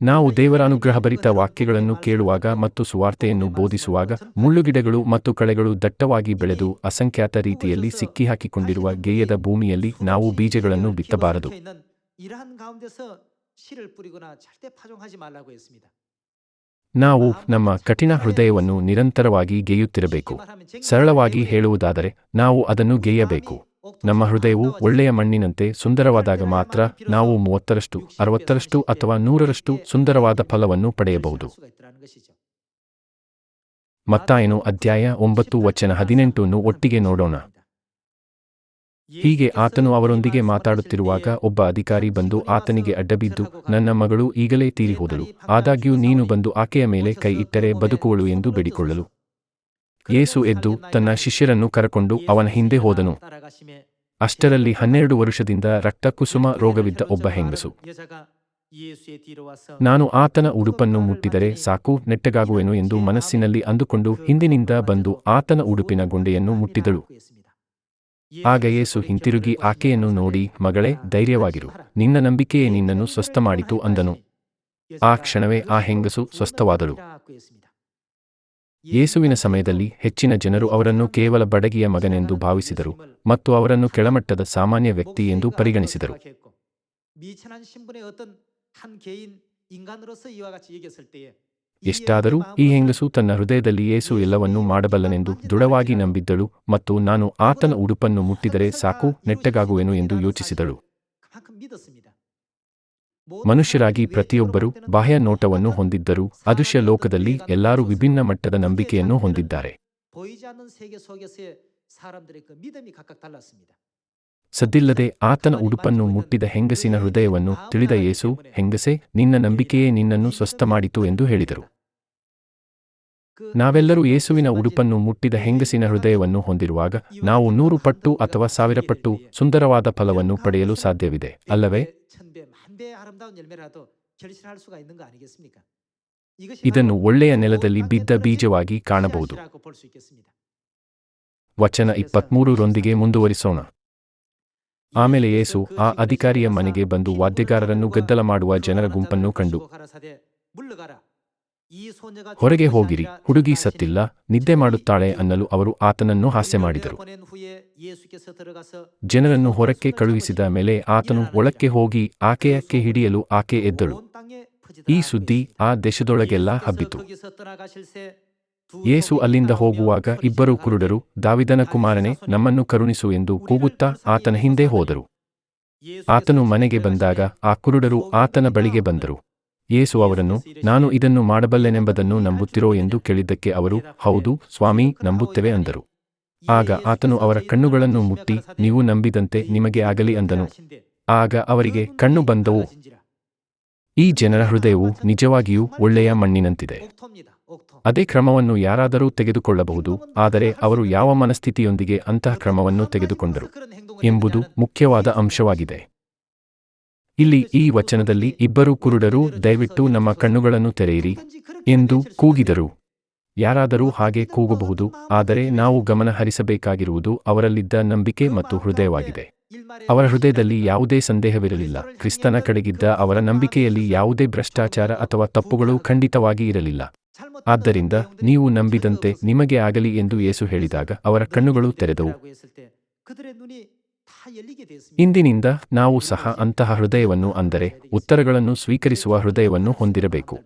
ನಾವು ದೇವರ ಅನುಗ್ರಹಭರಿತ ವಾಕ್ಯಗಳನ್ನು ಕೇಳುವಾಗ ಮತ್ತು ಸುವಾರ್ತೆಯನ್ನು ಬೋಧಿಸುವಾಗ, ಮುಳ್ಳುಗಿಡಗಳು ಮತ್ತು ಕಳೆಗಳು ದಟ್ಟವಾಗಿ ಬೆಳೆದು ಅಸಂಖ್ಯಾತ ರೀತಿಯಲ್ಲಿ ಸಿಕ್ಕಿಹಾಕಿಕೊಂಡಿರುವ ಗೇಯದ ಭೂಮಿಯಲ್ಲಿ ನಾವು ಬೀಜಗಳನ್ನು ಬಿತ್ತಬಾರದು. ನಾವು ನಮ್ಮ ಕಠಿಣ ಹೃದಯವನ್ನು ನಿರಂತರವಾಗಿ ಗೆಯುತ್ತಿರಬೇಕು. ಸರಳವಾಗಿ ಹೇಳುವುದಾದರೆ, ನಾವು ಅದನ್ನು ಗೆಯಬೇಕು. ನಮ್ಮ ಹೃದಯವು ಒಳ್ಳೆಯ ಮಣ್ಣಿನಂತೆ ಸುಂದರವಾದಾಗ ಮಾತ್ರ ನಾವು ಮೂವತ್ತರಷ್ಟು, ಅರವತ್ತರಷ್ಟು ಅಥವಾ ನೂರರಷ್ಟು ಸುಂದರವಾದ ಫಲವನ್ನು ಪಡೆಯಬಹುದು. ಮತ್ತಾಯನು ಅಧ್ಯಾಯ ಒಂಬತ್ತು ವಚನ ಹದಿನೆಂಟನ್ನು ಒಟ್ಟಿಗೆ ನೋಡೋಣ. ಹೀಗೆ ಆತನು ಅವರೊಂದಿಗೆ ಮಾತಾಡುತ್ತಿರುವಾಗ ಒಬ್ಬ ಅಧಿಕಾರಿ ಬಂದು ಆತನಿಗೆ ಅಡ್ಡಬಿದ್ದು, ನನ್ನ ಮಗಳು ಈಗಲೇ ತೀರಿಹೋದಳು, ಆದಾಗ್ಯೂ ನೀನು ಬಂದು ಆಕೆಯ ಮೇಲೆ ಕೈ ಇಟ್ಟರೆ ಬದುಕುವಳು ಎಂದು ಬೇಡಿಕೊಳ್ಳಲು. ಯೇಸು ಎದ್ದು ತನ್ನ ಶಿಷ್ಯರನ್ನು ಕರಕೊಂಡು ಅವನ ಹಿಂದೆ ಹೋದನು. ಅಷ್ಟರಲ್ಲಿ ಹನ್ನೆರಡು ವರುಷದಿಂದ ರಕ್ತಕುಸುಮ ರೋಗವಿದ್ದ ಒಬ್ಬ ಹೆಂಗಸು. ನಾನು ಆತನ ಉಡುಪನ್ನು ಮುಟ್ಟಿದರೆ ಸಾಕು, ನೆಟ್ಟಗಾಗುವೆನು ಎಂದು ಮನಸ್ಸಿನಲ್ಲಿ ಅಂದುಕೊಂಡು ಹಿಂದಿನಿಂದ ಬಂದು ಆತನ ಉಡುಪಿನ ಗೊಂಡೆಯನ್ನು ಮುಟ್ಟಿದಳು. ಆಗ ಯೇಸು ಹಿಂತಿರುಗಿ ಆಕೆಯನ್ನು ನೋಡಿ, ಮಗಳೇ, ಧೈರ್ಯವಾಗಿರು. ನಿನ್ನ ನಂಬಿಕೆಯೇ ನಿನ್ನನ್ನು ಸ್ವಸ್ಥ ಮಾಡಿತು ಅಂದನು. ಆ ಕ್ಷಣವೇ ಆ ಹೆಂಗಸು ಸ್ವಸ್ಥವಾದಳು. ಯೇಸುವಿನ ಸಮಯದಲ್ಲಿ ಹೆಚ್ಚಿನ ಜನರು ಅವರನ್ನು ಕೇವಲ ಬಡಗಿಯ ಮಗನೆಂದು ಭಾವಿಸಿದರು ಮತ್ತು ಅವರನ್ನು ಕೆಳಮಟ್ಟದ ಸಾಮಾನ್ಯ ವ್ಯಕ್ತಿ ಎಂದು ಪರಿಗಣಿಸಿದರು. ಎಷ್ಟಾದರೂ ಈ ಹೆಂಗಸು ತನ್ನ ಹೃದಯದಲ್ಲಿ ಯೇಸು ಎಲ್ಲವನ್ನೂ ಮಾಡಬಲ್ಲನೆಂದು ದೃಢವಾಗಿ ನಂಬಿದ್ದಳು ಮತ್ತು ನಾನು ಆತನ ಉಡುಪನ್ನು ಮುಟ್ಟಿದರೆ ಸಾಕು, ನೆಟ್ಟಗಾಗುವೆನು ಎಂದು ಯೋಚಿಸಿದಳು. ಮನುಷ್ಯರಾಗಿ ಪ್ರತಿಯೊಬ್ಬರೂ ಬಾಹ್ಯ ನೋಟವನ್ನು ಹೊಂದಿದ್ದರೂ ಅದೃಶ್ಯ ಲೋಕದಲ್ಲಿ ಎಲ್ಲರೂ ವಿಭಿನ್ನ ಮಟ್ಟದ ನಂಬಿಕೆಯನ್ನು ಹೊಂದಿದ್ದಾರೆ. ಸದ್ದಿಲ್ಲದೆ ಆತನ ಉಡುಪನ್ನು ಮುಟ್ಟಿದ ಹೆಂಗಸಿನ ಹೃದಯವನ್ನು ತಿಳಿದ ಯೇಸು, ಹೆಂಗಸೆ, ನಿನ್ನ ನಂಬಿಕೆಯೇ ನಿನ್ನನ್ನು ಸ್ವಸ್ಥ ಮಾಡಿತು ಎಂದು ಹೇಳಿದರು. ನಾವೆಲ್ಲರೂ ಯೇಸುವಿನ ಉಡುಪನ್ನು ಮುಟ್ಟಿದ ಹೆಂಗಸಿನ ಹೃದಯವನ್ನು ಹೊಂದಿರುವಾಗ ನಾವು ನೂರು ಪಟ್ಟು ಅಥವಾ ಸಾವಿರ ಪಟ್ಟು ಸುಂದರವಾದ ಫಲವನ್ನು ಪಡೆಯಲು ಸಾಧ್ಯವಿದೆ. ಅಲ್ಲವೇ? ಇದನ್ನು ಒಳ್ಳೆಯ ನೆಲದಲ್ಲಿ ಬಿದ್ದ ಬೀಜವಾಗಿ ಕಾಣಬಹುದು ವಚನ ಇಪ್ಪತ್ಮೂರರೊಂದಿಗೆ ಮುಂದುವರಿಸೋಣ ಆಮೇಲೆ ಯೇಸು ಆ ಅಧಿಕಾರಿಯ ಮನೆಗೆ ಬಂದು ವಾದ್ಯಗಾರರನ್ನು ಗದ್ದಲ ಮಾಡುವ ಜನರ ಗುಂಪನ್ನು ಕಂಡು ಹೊರಗೆ ಹೋಗಿರಿ ಹುಡುಗಿ ಸತ್ತಿಲ್ಲ ನಿದ್ದೆ ಮಾಡುತ್ತಾಳೆ ಅನ್ನಲು ಅವರು ಆತನನ್ನು ಹಾಸ್ಯ ಮಾಡಿದರು. ಜನರನ್ನು ಹೊರಕ್ಕೆ ಕಳುಹಿಸಿದ ಮೇಲೆ ಆತನು ಒಳಕ್ಕೆ ಹೋಗಿ ಆಕೆಯಕ್ಕೆ ಹಿಡಿಯಲು ಆಕೆ ಎದ್ದಳು. ಈ ಸುದ್ದಿ ಆ ದೇಶದೊಳಗೆಲ್ಲ ಹಬ್ಬಿತು. ಯೇಸು ಅಲ್ಲಿಂದ ಹೋಗುವಾಗ ಇಬ್ಬರು ಕುರುಡರು ದಾವಿದನ ಕುಮಾರನೇ ನಮ್ಮನ್ನು ಕರುಣಿಸು ಎಂದು ಕೂಗುತ್ತಾ ಆತನ ಹಿಂದೆ ಹೋದರು. ಆತನು ಮನೆಗೆ ಬಂದಾಗ ಆ ಕುರುಡರು ಆತನ ಬಳಿಗೆ ಬಂದರು. ಯೇಸು ಅವರನ್ನು, ನಾನು ಇದನ್ನು ಮಾಡಬಲ್ಲೆನೆಂಬುದನ್ನು ನಂಬುತ್ತಿರೋ ಎಂದು ಕೇಳಿದ್ದಕ್ಕೆ ಅವರು, ಹೌದು, ಸ್ವಾಮಿ, ನಂಬುತ್ತೇವೆ ಅಂದರು. ಆಗ ಆತನು ಅವರ ಕಣ್ಣುಗಳನ್ನು ಮುಟ್ಟಿ, ನೀವು ನಂಬಿದಂತೆ ನಿಮಗೆ ಆಗಲಿ ಅಂದನು. ಆಗ ಅವರಿಗೆ, ಕಣ್ಣು ಬಂದವು. ಈ ಜನರ ಹೃದಯವು ನಿಜವಾಗಿಯೂ ಒಳ್ಳೆಯ ಮಣ್ಣಿನಂತಿದೆ. ಅದೇ ಕ್ರಮವನ್ನು ಯಾರಾದರೂ ತೆಗೆದುಕೊಳ್ಳಬಹುದು, ಆದರೆ ಅವರು ಯಾವ ಮನಸ್ಥಿತಿಯೊಂದಿಗೆ ಅಂತಹ ಕ್ರಮವನ್ನು ತೆಗೆದುಕೊಂಡರು ಎಂಬುದು ಮುಖ್ಯವಾದ ಅಂಶವಾಗಿದೆ. ಇಲ್ಲಿ ಈ ವಚನದಲ್ಲಿ ಇಬ್ಬರು ಕುರುಡರು, ದಯವಿಟ್ಟು ನಮ್ಮ ಕಣ್ಣುಗಳನ್ನು ತೆರೆಯಿರಿ ಎಂದು ಕೂಗಿದರು. ಯಾರಾದರೂ ಹಾಗೆ ಕೂಗಬಹುದು, ಆದರೆ ನಾವು ಗಮನ ಹರಿಸಬೇಕಾಗಿರುವುದು ಅವರಲ್ಲಿದ್ದ ನಂಬಿಕೆ ಮತ್ತು ಹೃದಯವಾಗಿದೆ. ಅವರ ಹೃದಯದಲ್ಲಿ ಯಾವುದೇ ಸಂದೇಹವಿರಲಿಲ್ಲ. ಕ್ರಿಸ್ತನ ಕಡೆಗಿದ್ದ ಅವರ ನಂಬಿಕೆಯಲ್ಲಿ ಯಾವುದೇ ಭ್ರಷ್ಟಾಚಾರ ಅಥವಾ ತಪ್ಪುಗಳು ಖಂಡಿತವಾಗಿ ಇರಲಿಲ್ಲ. ಆದ್ದರಿಂದ ನೀವು ನಂಬಿದಂತೆ ನಿಮಗೆ ಆಗಲಿ ಎಂದು ಯೇಸು ಹೇಳಿದಾಗ ಅವರ ಕಣ್ಣುಗಳು ತೆರೆದವು. ಇಂದಿನಿಂದ ನಾವು ಸಹ ಅಂತಹ ಹೃದಯವನ್ನು ಅಂದರೆ ಉತ್ತರಗಳನ್ನು ಸ್ವೀಕರಿಸುವ ಹೃದಯವನ್ನು ಹೊಂದಿರಬೇಕು.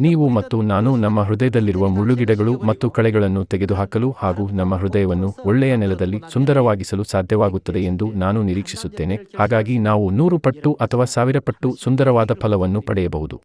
ನೀವು ಮತ್ತು ನಾನು ನಮ್ಮ ಹೃದಯದಲ್ಲಿರುವ ಮುಳ್ಳುಗಿಡಗಳು ಮತ್ತು ಕಳೆಗಳನ್ನು ತೆಗೆದುಹಾಕಲು ಹಾಗೂ ನಮ್ಮ ಹೃದಯವನ್ನು ಒಳ್ಳೆಯ ನೆಲದಲ್ಲಿ ಸುಂದರವಾಗಿಸಲು ಸಾಧ್ಯವಾಗುತ್ತದೆ ಎಂದು ನಾನು ನಿರೀಕ್ಷಿಸುತ್ತೇನೆ. ಹಾಗಾಗಿ ನಾವು ನೂರು ಪಟ್ಟು ಅಥವಾ ಸಾವಿರ ಪಟ್ಟು ಸುಂದರವಾದ ಫಲವನ್ನು ಪಡೆಯಬಹುದು.